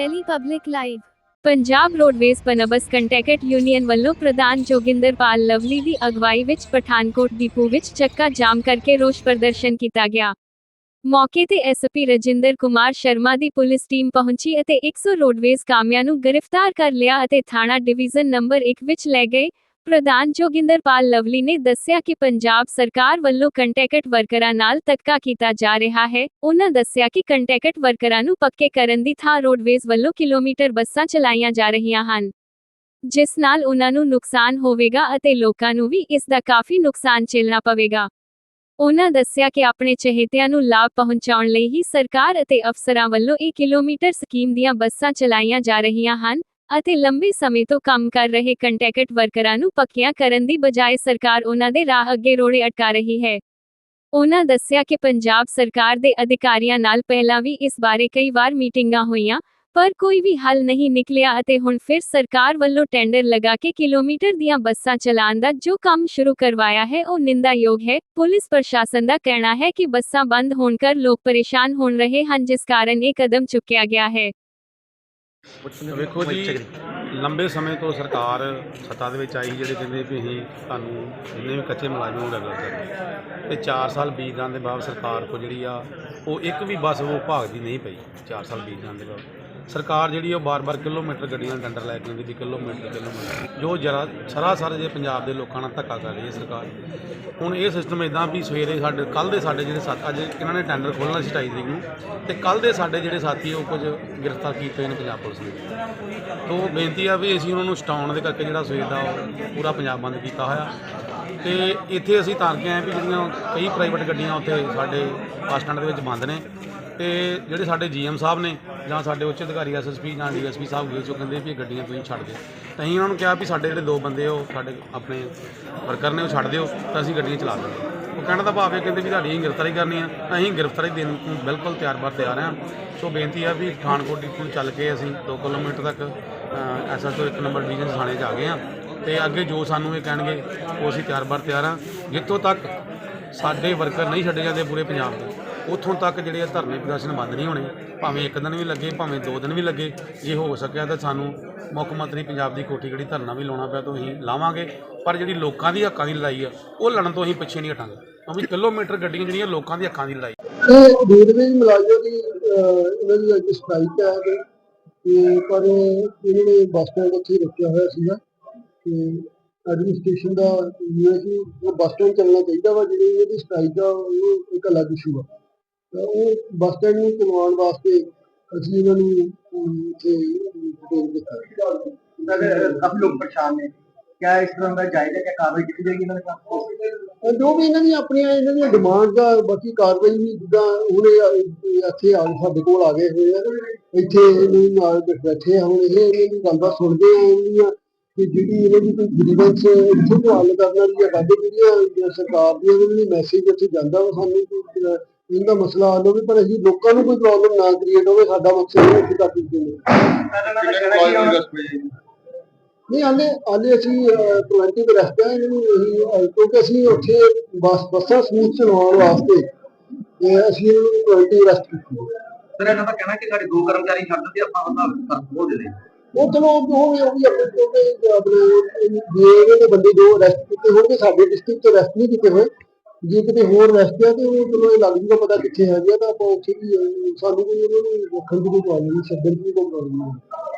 Delhi Public Live Punjab roadways Punbus contract union ਵੱਲੋਂ ਪ੍ਰਧਾਨ Joginderpal Lovely ਦੀ ਅਗਵਾਈ ਵਿੱਚ ਪਠਾਨਕੋਟ ਡਿਪੂ ਵਿੱਚ ਚੱਕਾ ਜਾਮ ਕਰਕੇ ਰੋਸ ਪ੍ਰਦਰਸ਼ਨ ਕੀਤਾ ਗਿਆ। ਮੌਕੇ ਤੇ ਐਸਪੀ ਰਜਿੰਦਰ ਕੁਮਾਰ ਸ਼ਰਮਾ ਦੀ ਪੁਲਿਸ ਟੀਮ ਪਹੁੰਚੀ ਅਤੇ 100 ਰੋਡਵੇਜ਼ ਕਾਮਿਆਂ ਨੂੰ ਗ੍ਰਿਫਤਾਰ ਕਰ ਲਿਆ ਅਤੇ ਥਾਣਾ ਡਿਵੀਜ਼ਨ ਨੰਬਰ 1 ਵਿੱਚ ਲੈ ਗਏ। ਪ੍ਰਧਾਨ ਜੋਗਿੰਦਰਪਾਲ ਲਵਲੀ ਨੇ ਦੱਸਿਆ ਕਿ ਪੰਜਾਬ ਸਰਕਾਰ ਵੱਲੋਂ ਕੰਟੈਕਟ ਵਰਕਰਾਂ ਨਾਲ ਧੱਕਾ ਕੀਤਾ ਜਾ ਰਿਹਾ ਹੈ। ਉਹਨਾਂ ਦੱਸਿਆ ਕਿ ਕੰਟੈਕਟ ਵਰਕਰਾਂ ਨੂੰ ਪੱਕੇ ਕਰਨ ਦੀ ਥਾਂ ਰੋਡਵੇਜ਼ ਵੱਲੋਂ ਕਿਲੋਮੀਟਰ ਬੱਸਾਂ ਚਲਾਈਆਂ ਜਾ ਰਹੀਆਂ ਹਨ। ਜਿਸ ਨਾਲ ਉਹਨਾਂ ਨੂੰ ਨੁਕਸਾਨ ਹੋਵੇਗਾ ਅਤੇ ਲੋਕਾਂ ਨੂੰ ਵੀ ਇਸ ਦਾ ਕਾਫੀ ਨੁਕਸਾਨ ਝੇਲਣਾ ਪਵੇਗਾ। ਉਹਨਾਂ ਦੱਸਿਆ ਕਿ ਆਪਣੇ ਚਹੇਤਿਆਂ ਨੂੰ ਲਾਭ ਪਹੁੰਚਾਉਣ ਲਈ ਹੀ ਸਰਕਾਰ ਅਤੇ ਅਫਸਰਾਂ ਵੱਲੋਂ ਇਹ ਕਿਲੋਮੀਟਰ ਸਕੀਮ ਦੀਆਂ ਬੱਸਾਂ ਚਲਾਈਆਂ ਜਾ ਰਹੀਆਂ ਹਨ। ਅਤੇ ਲੰਬੇ ਸਮੇਂ ਤੋਂ ਕੰਮ ਕਰ ਰਹੇ ਕੰਟੈਕਟ ਵਰਕਰਾਂ ਨੂੰ ਪੱਕਿਆਂ ਕਰਨ ਦੀ ਬਜਾਏ ਸਰਕਾਰ ਉਹਨਾਂ ਦੇ ਰਾਹ ਅੱਗੇ ਰੋੜੇ ਅਟਕਾ ਰਹੀ ਹੈ। ਉਹਨਾਂ ਦੱਸਿਆ ਕਿ ਪੰਜਾਬ ਸਰਕਾਰ ਦੇ ਅਧਿਕਾਰੀਆਂ ਨਾਲ ਪਹਿਲਾਂ ਵੀ ਇਸ ਬਾਰੇ ਕਈ ਵਾਰ ਮੀਟਿੰਗਾਂ ਹੋਈਆਂ, ਪਰ ਕੋਈ ਵੀ ਹੱਲ ਨਹੀਂ ਨਿਕਲਿਆ ਅਤੇ ਹੁਣ ਫਿਰ ਸਰਕਾਰ ਵੱਲੋਂ ਟੈਂਡਰ ਲਗਾ ਕੇ ਕਿਲੋਮੀਟਰ ਦੀਆਂ ਬੱਸਾਂ ਚਲਾਉਣ ਦਾ ਜੋ ਕੰਮ ਸ਼ੁਰੂ ਕਰਵਾਇਆ ਹੈ ਉਹ ਨਿੰਦਾਯੋਗ ਹੈ। ਪੁਲਿਸ ਪ੍ਰਸ਼ਾਸਨ ਦਾ ਕਹਿਣਾ ਹੈ ਕਿ ਬੱਸਾਂ ਬੰਦ ਹੋਣ ਕਰ ਲੋਕ ਪਰੇਸ਼ਾਨ ਹੋਣ ਰਹੇ ਹਨ ਜਿਸ ਕਾਰਨ ਇਹ ਕਦਮ ਚੁੱਕਿਆ ਗਿਆ ਹੈ। ਵੇਖੋ ਜੀ ਲੰਬੇ ਸਮੇਂ ਤੋਂ ਸਰਕਾਰ ਸੱਤਾ ਦੇ ਵਿੱਚ ਆਈ ਜਿਹੜੇ ਕਹਿੰਦੇ ਵੀ ਅਸੀਂ ਤੁਹਾਨੂੰ ਜਿੰਨੇ ਵੀ ਕੱਚੇ ਮੁਲਾਜ਼ਮਾਂ ਨੂੰ ਰੈਗੂਲਰ ਕਰਨਾ ਤੇ 4 ਸਾਲ ਬੀਤ ਜਾਣ ਦੇ ਬਾਅਦ ਸਰਕਾਰ ਕੋ ਜਿਹੜੀ ਆ ਉਹ ਇੱਕ ਵੀ ਬੱਸ ਉਹ ਭਾਗ ਦੀ ਨਹੀਂ ਪਈ 4 ਸਾਲ ਬੀਤ ਜਾਣ ਦੇ ਬਾਅਦ। ਸਰਕਾਰ ਜਿਹੜੀ ਉਹ ਬਾਰ-ਬਾਰ ਕਿਲੋਮੀਟਰ ਗੱਡੀਆਂ ਦਾ ਟੈਂਡਰ ਲੈ ਕੇ ਆਉਂਦੀ ਵੀ ਕਿਲੋਮੀਟਰ ਕਿਲੋਮੀਟਰ। ਜੋ ਜਰਾ ਸਰਾਸਰ ਜੇ ਪੰਜਾਬ ਦੇ ਲੋਕਾਂ ਨਾਲ ਧੱਕਾ ਕਰ ਰਹੀ ਹੈ ਸਰਕਾਰ। ਹੁਣ ਇਹ ਸਿਸਟਮ ਇਦਾਂ ਵੀ ਸਵੇਰੇ ਸਾਡੇ ਕੱਲ ਦੇ ਸਾਡੇ ਜਿਹੜੇ ਸਾਥ ਅੱਜ ਇਹਨਾਂ ਨੇ ਟੈਂਡਰ ਖੋਲਣਾ ਸੀ 28 ਤਰੀਕ ਨੂੰ ਤੇ ਕੱਲ ਦੇ ਸਾਡੇ ਜਿਹੜੇ ਸਾਥੀ ਉਹ ਕੁਝ ਗ੍ਰਿਫਤਾਰ ਕੀਤੇ ਨੇ ਪੰਜਾਬ ਪੁਲਿਸ ਨੇ। ਤੋਂ ਬੇਨਤੀ ਆ ਵੀ ਅਸੀਂ ਉਹਨਾਂ ਨੂੰ ਸਟਾਉਣ ਦੇ ਕਰਕੇ ਜਿਹੜਾ ਸਵੇਰ ਦਾ ਉਹ ਪੂਰਾ ਪੰਜਾਬ ਬੰਦ ਕੀਤਾ ਹੋਇਆ। ਤੇ ਇੱਥੇ ਅਸੀਂ ਤਾਰ ਕੇ ਆਏ ਵੀ ਜਿਹੜੀਆਂ ਕਈ ਪ੍ਰਾਈਵੇਟ ਗੱਡੀਆਂ ਉੱਥੇ ਸਾਡੇ ਬੱਸ ਸਟੈਂਡ ਦੇ ਵਿੱਚ ਬੰਦ ਨੇ। ਤੇ ਜਿਹੜੇ ਸਾਡੇ ਜੀਐਮ ਸਾਹਿਬ ਨੇ ਜਾਂ ਸਾਡੇ ਉੱਚ ਅਧਿਕਾਰੀ ਐਸਐਸਪੀ ਜਾਂ ਡੀਐਸਪੀ ਸਾਹਿਬ ਗਏ ਜੋ ਕਹਿੰਦੇ ਵੀ ਇਹ ਗੱਡੀਆਂ ਤੁਸੀਂ ਛੱਡ ਦਿਓ। ਤਾਂ ਅਸੀਂ ਉਹਨਾਂ ਨੂੰ ਕਿਹਾ ਵੀ ਸਾਡੇ ਜਿਹੜੇ ਦੋ ਬੰਦੇ ਉਹ ਸਾਡੇ ਆਪਣੇ ਵਰਕਰ ਨੇ ਉਹ ਛੱਡ ਦਿਓ, ਤਾਂ ਅਸੀਂ ਗੱਡੀਆਂ ਚਲਾ ਲਾਂਗੇ ਉਹ ਕਹਿਣ ਦਾ ਭਾਵ ਇਹ ਕਹਿੰਦੇ ਵੀ ਤੁਹਾਡੀ ਅਸੀਂ ਗ੍ਰਿਫਤਾਰੀ ਕਰਨੀ ਆ ਅਸੀਂ ਗ੍ਰਿਫਤਾਰੀ ਦੇਣ ਨੂੰ ਬਿਲਕੁਲ ਤਿਆਰ ਬਰ ਤਿਆਰ ਹਾਂ ਸੋ ਬੇਨਤੀ ਆ ਵੀ ਪਠਾਨਕੋਟ ਡਿਪੂ ਚੱਲ ਕੇ ਅਸੀਂ 2 ਕਿਲੋਮੀਟਰ ਤੱਕ ਐਸਐਸਓ ਇੱਕ ਨੰਬਰ ਡਿਵੀਜ਼ਨ ਥਾਣੇ 'ਚ ਆ ਗਏ ਹਾਂ ਤੇ ਅੱਗੇ ਜੋ ਸਾਨੂੰ ਇਹ ਕਹਿਣਗੇ, ਉਹ ਅਸੀਂ ਤਿਆਰ ਬਰ ਤਿਆਰ ਹਾਂ ਜਿੱਥੋਂ ਤੱਕ ਸਾਡੇ ਵਰਕਰ ਨਹੀਂ ਛੱਡੇ ਜਾਂਦੇ ਪੂਰੇ ਪੰਜਾਬ ਦੇ ਉੱਥੋਂ ਤੱਕ ਜਿਹੜੇ ਧਰਨੇ ਪ੍ਰਦਰਸ਼ਨ ਬੰਦ ਨਹੀਂ ਹੋਣੇ, ਭਾਵੇਂ ਇੱਕ ਦਿਨ ਵੀ ਲੱਗੇ, ਭਾਵੇਂ ਦੋ ਦਿਨ ਵੀ ਲੱਗੇ, ਜੇ ਹੋ ਸਕਿਆ ਤਾਂ ਸਾਨੂੰ ਮੁੱਖ ਮੰਤਰੀ ਪੰਜਾਬ ਦੀ ਕੋਠੀ ਜਿਹੜੀ ਧਰਨਾ ਵੀ ਲਾਉਣਾ ਪਿਆ ਤਾਂ ਅਸੀਂ ਲਾਵਾਂਗੇ। ਪਰ ਜਿਹੜੀ ਲੋਕਾਂ ਦੀ ਹੱਕਾਂ ਦੀ ਲੜਾਈ ਆ, ਉਹ ਲੜਨ ਤੋਂ ਅਸੀਂ ਪਿੱਛੇ ਨਹੀਂ ਹਟਾਂਗੇ। ਕਿਉਂਕਿ ਕਿਲੋਮੀਟਰ ਗੱਡੀਆਂ ਜਿਹੜੀਆਂ ਲੋਕਾਂ ਦੀ ਹੱਕਾਂ ਦੀ ਲੜਾਈ ਇਹ ਰੋਡਵੇਜ਼ ਮੁਲਾਜ਼ਮਾਂ ਦੀ ਇਹਨਾਂ ਦੀ ਅੱਜ ਸਟ੍ਰਾਈਕ ਹੈ ਤੇ ਪਰ ਇਹਨਾਂ ਨੇ ਬੱਸ ਸਟੈਂਡ ਉੱਥੇ ਰੁਕਿਆ ਹੋਇਆ ਸੀਗਾ, ਤੇ ਐਡਮਿਨਿਸਟ੍ਰੇਸ਼ਨ ਦਾ ਇਹ ਬੱਸ ਸਟੈਂਡ ਚੱਲਣਾ ਚਾਹੀਦਾ ਵਾ, ਜਿਹੜੀ ਇਹਦੀ ਸਟ੍ਰਾਈਕ ਆ, ਉਹ ਇੱਕ ਅਲੱਗ ਇਸ਼ੂ ਆ। ਉਹ ਬੱਸ ਸਟੈਂਡ ਨੂੰ ਚਲਵਾਉਣ ਵਾਸਤੇ ਅਸੀਂ ਉਹਨਾਂ ਨੂੰ ਇੱਥੇ ਭੇਜ ਦਿੱਤਾ। ਕਾਫੀ ਲੋਕ ਪਰੇਸ਼ਾਨ ਨੇ। ਕਿਆ ਇਸ ਤਰ੍ਹਾਂ ਦਾ ਜਾਇਜ਼ਾ ਕਿ ਕਾਰਵਾਈ ਕੀਤੀ ਜਾਏਗੀ ਇਹਨਾਂ ਦੇ ਖਿਲਾਫ? ਜੋ ਵੀ ਇਹਨਾਂ ਦੀਆਂ ਆਪਣੀਆਂ ਇਹਨਾਂ ਦੀਆਂ ਡਿਮਾਂਡ ਬਾਕੀ ਕਾਰਵਾਈ ਵੀ ਜਿੱਦਾਂ ਉਹਨੇ ਇੱਥੇ ਆ ਸਾਡੇ ਕੋਲ ਆ ਗਏ ਹੋਏ ਆ। ਇੱਥੇ ਇਹ ਨਾਲ ਬੈਠੇ ਹੁਣ ਇਹ ਇਹਨਾਂ ਦੀ ਗੱਲਬਾਤ ਸੁਣਦੇ ਆ ਇਹਨਾਂ ਕਿ ਜਿਹੜੀ ਇਹਨਾਂ ਦੀ ਕੋਈ ਗ੍ਰੀਵੈਂਸ ਇੱਥੇ ਤੋਂ ਹੱਲ ਕਰਨ ਵਾਲੀ ਜਾਂ ਵਾਅਦੇ ਜਿਹੜੀਆਂ ਸਰਕਾਰ ਦੀ ਉਹਨਾਂ ਦੀ ਮੈਸੇਜ ਇੱਥੇ ਜਾਂਦਾ ਉਹ ਸਾਨੂੰ ਇਹਦਾ ਮਸਲਾ ਹੱਲ ਹੋਵੇ ਪਰ ਅਸੀਂ ਲੋਕਾਂ ਨੂੰ ਕੋਈ ਪ੍ਰੋਬਲਮ ਨਾ ਕ੍ਰੀਏਟ ਹੋਵੇ ਸਾਡਾ ਮਕਸਦ ਇਹ ਹੈ ਕਿ ਤੱਕ ਨਹੀਂ ਹਾਲੇ ਹਾਲੇ ਅਸੀਂ ਪ੍ਰੀਵੈਂਟਿਵ ਰਸਤਾ ਇਹਨਾਂ ਨੂੰ ਅਸੀਂ ਅਹ, ਕਿਉਂਕਿ ਅਸੀਂ ਉੱਥੇ ਬੱਸ ਬੱਸਾਂ ਸਮੂਥ ਚਲਾਉਣ ਵਾਸਤੇ ਅਸੀਂ ਇਹਨਾਂ ਨੂੰ ਪ੍ਰੀਵੈਂਟਿਵ ਰਸਤ ਕੀਤੀ ਹੈ। सर ਇਹਨਾਂ ਦਾ ਕਹਿਣਾ ਕਿ ਸਾਡੇ ਦੋ ਕਰਮਚਾਰੀ ਛੱਡ ਦਿੱਤੇ ਆਪਾਂ ਉਹਨਾਂ ਹੋ ਦੇ ਦੇ ਉਹ ਚਲੋ ਉਹ ਵੀ ਉਹ ਵੀ ਆਪਣੇ ਕਿਉਂਕਿ ਆਪਣੇ ਇਹਨਾਂ ਦੇ ਬੰਦੇ ਦੋ ਅਰੈਸਟ ਕੀਤੇ ਹੋਣਗੇ ਸਾਡੇ ਡਿਸਟ੍ਰਿਕਟ ਤੋਂ ਅਰੈਸਟ ਨਹੀਂ ਕੀਤੇ ਹੋਏ ਜੇ ਕਿਤੇ ਹੋਰ ਅਰੈਸਟ ਆ ਤੇ ਉਹ ਚਲੋ ਇਹ ਲੱਗ ਜੂਗਾ ਪਤਾ ਕਿੱਥੇ ਹੈਗੇ ਆ, ਤਾਂ ਆਪਾਂ ਉੱਥੇ ਵੀ ਸਾਨੂੰ ਕੋਈ ਉਹਨਾਂ ਨੂੰ ਰੱਖਣ ਦੀ ਕੋਈ ਪ੍ਰੋਬਲਮ ਨਹੀਂ, ਛੱਡਣ ਦੀ ਕੋਈ ਪ੍ਰੋਬਲਮ ਨਹੀਂ।